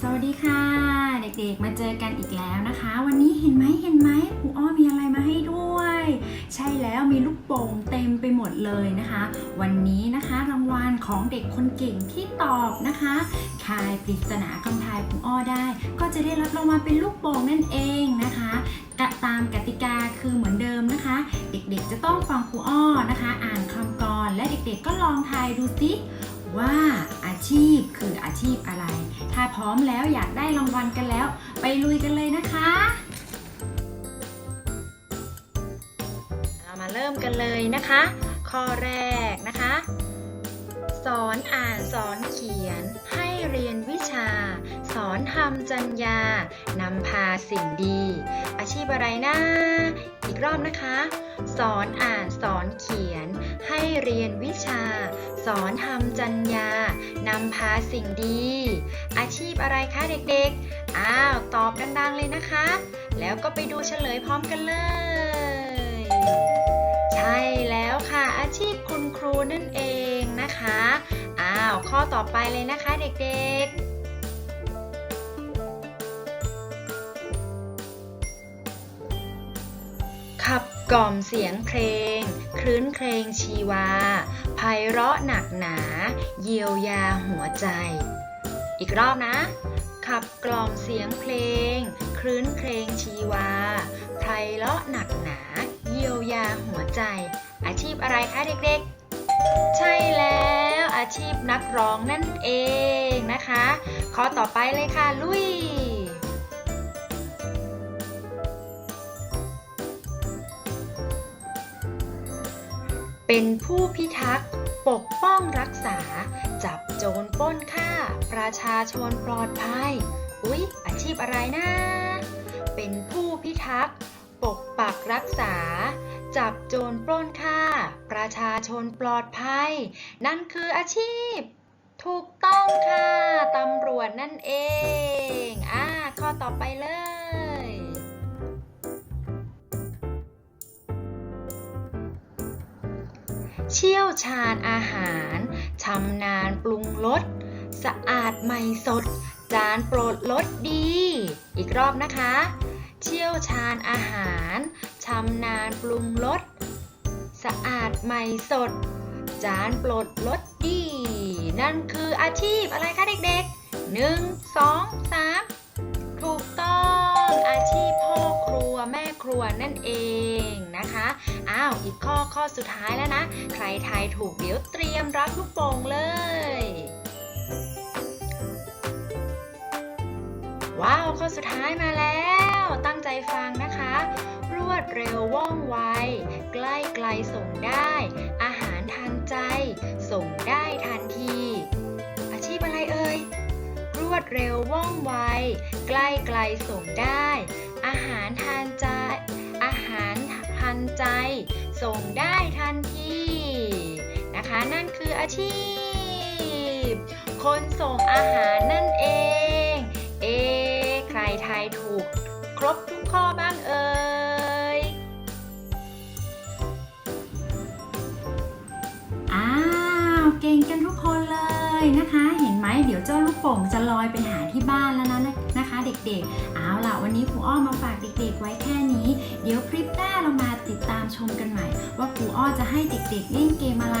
สวัสดีค่ะ เด็กๆ มาเจอกันอีกแล้วนะคะ วันนี้เห็นไหมเห็นไหมครูอ้อมีอะไรมาให้ด้วย ใช่แล้วมีลูกโป่งเต็มไปหมดเลยนะคะ วันนี้นะคะรางวัลของเด็กคนเก่งที่ตอบนะคะทายปริศนาคำทายครูอ้อได้ ก็จะได้รับรางวัลเป็นลูกโป่งนั่นเองนะคะกะตามกติกาคือเหมือนเดิมนะคะ เด็กๆ จะต้องฟังครูอ้อนะคะ อ่านคำกรและเด็กๆ ก็ลองทายดูสิว่าอาชีพคืออาชีพอะไร พร้อมแล้วอยากได้รางวัลกันแล้ว ไปลุยกันเลยนะคะ เรามาเริ่มกันเลยนะคะ ข้อแรกนะคะ สอนอ่านสอนเขียนให้เรียนวิชา สอนทำจัญญานำพาสิ่งดี อาชีพอะไรนะอีกรอบนะคะ สอนอ่านสอนเขียน เรียนวิชา สอนทำจัญญานำพาสิ่งดี อาชีพอะไรคะเด็กๆ อ้าว ตอบดังๆเลยนะคะ แล้วก็ไปดูเฉลยพร้อมกันเลย ใช่แล้วค่ะ อาชีพคุณครูนั่นเองนะคะ อ้าว ข้อต่อไปเลยนะคะเด็กๆขับ กล่อมเสียงเพลง คลื้นเครงชีวาไพเราะหนักหนา เยียวยาหัวใจ อีกรอบนะ ขับกล่อมเสียงเพลง คลื้นเครงชีวาไพเราะหนักหนา เยียวยาหัวใจ อาชีพอะไรคะเด็กๆ ใช่แล้วอาชีพนักร้องนั่นเองนะคะ ข้อต่อไปเลยค่ะลุย เป็นผู้พิทักษ์ ปกป้องรักษา จับโจรปล้นฆ่า ประชาชนปลอดภัย อุ๊ย อาชีพอะไรนะ เป็นผู้พิทักษ์ ปกปักรักษา จับโจรปล้นฆ่า ประชาชนปลอดภัย นั่นคืออาชีพ ถูกต้องค่ะ ตำรวจนั่นเอง อ่า ข้อต่อไปเลย เชี่ยวชาญอาหารชำนาญปรุงรสสะอาดใหม่สด จานโปรดรสดี อีกรอบนะคะ เชี่ยวชาญอาหารชำนาญปรุงรสสะอาดใหม่สด จานโปรดรสดี นั่นคืออาชีพอะไรคะเด็กๆหนึ่งสองสาม รัวนั่นเองนะคะอ้าวอีกข้อข้อสุดท้ายแล้วนะ ใครทายถูกเดี๋ยวเตรียมรับลูกโป่งเลยว้าวข้อสุดท้ายมาแล้วตั้งใจฟังนะคะ รวดเร็วว่องไว ใกล้ไกลส่งได้ อาหารทันใจ ส่งได้ทันที อาชีพอะไรเอ่ย รวดเร็วว่องไว ใกล้ไกลส่งได้ อาหารทานใจ ใจ ส่งได้ทันทีนะคะ นั่นคืออาชีพ คนส่งอาหารนั่นเอง เอ๊ใครทายถูก ครบทุกข้อบ้างเอ่ยอ้าว เก่งกันทุกคนเลยนะคะ เห็นไหมเดี๋ยวเจ้าลูกโป่งจะลอยไปหาที่บ้านแล้วนะนะ เด็กๆ เอาล่ะ วันนี้ครูอ้อมาฝากเด็กๆ ไว้แค่นี้ เดี๋ยวคลิปหน้าเรามาติดตามชมกันใหม่ ว่าครูอ้อจะให้เด็กๆ เล่นเกมอะไร